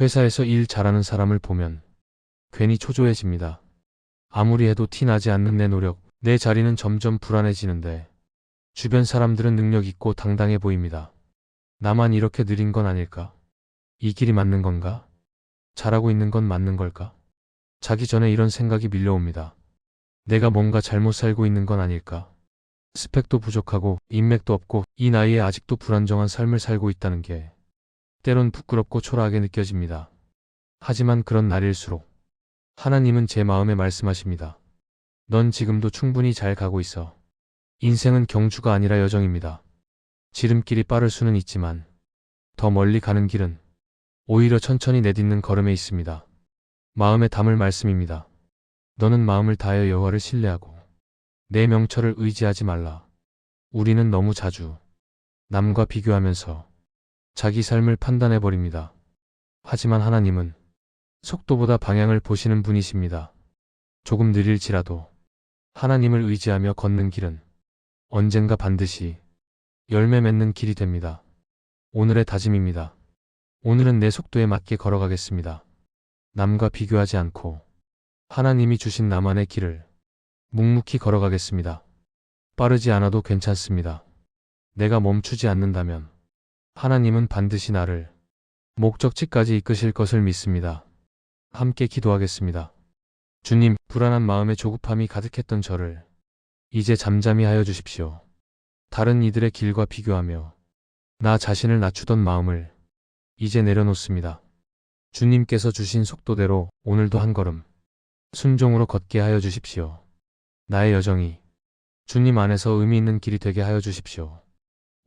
회사에서 일 잘하는 사람을 보면 괜히 초조해집니다. 아무리 해도 티 나지 않는 내 노력, 내 자리는 점점 불안해지는데 주변 사람들은 능력 있고 당당해 보입니다. 나만 이렇게 느린 건 아닐까? 이 길이 맞는 건가? 잘하고 있는 건 맞는 걸까? 자기 전에 이런 생각이 밀려옵니다. 내가 뭔가 잘못 살고 있는 건 아닐까? 스펙도 부족하고 인맥도 없고 이 나이에 아직도 불안정한 삶을 살고 있다는 게 때론 부끄럽고 초라하게 느껴집니다. 하지만 그런 날일수록 하나님은 제 마음에 말씀하십니다. 넌 지금도 충분히 잘 가고 있어. 인생은 경주가 아니라 여정입니다. 지름길이 빠를 수는 있지만 더 멀리 가는 길은 오히려 천천히 내딛는 걸음에 있습니다. 마음에 담을 말씀입니다. 너는 마음을 다하여 여호와를 신뢰하고 내 명철을 의지하지 말라. 우리는 너무 자주 남과 비교하면서 자기 삶을 판단해 버립니다. 하지만 하나님은 속도보다 방향을 보시는 분이십니다. 조금 느릴지라도 하나님을 의지하며 걷는 길은 언젠가 반드시 열매 맺는 길이 됩니다. 오늘의 다짐입니다. 오늘은 내 속도에 맞게 걸어가겠습니다. 남과 비교하지 않고 하나님이 주신 나만의 길을 묵묵히 걸어가겠습니다. 빠르지 않아도 괜찮습니다. 내가 멈추지 않는다면 하나님은 반드시 나를 목적지까지 이끄실 것을 믿습니다. 함께 기도하겠습니다. 주님, 불안한 마음에 조급함이 가득했던 저를 이제 잠잠히 하여 주십시오. 다른 이들의 길과 비교하며 나 자신을 낮추던 마음을 이제 내려놓습니다. 주님께서 주신 속도대로 오늘도 한 걸음 순종으로 걷게 하여 주십시오. 나의 여정이 주님 안에서 의미 있는 길이 되게 하여 주십시오.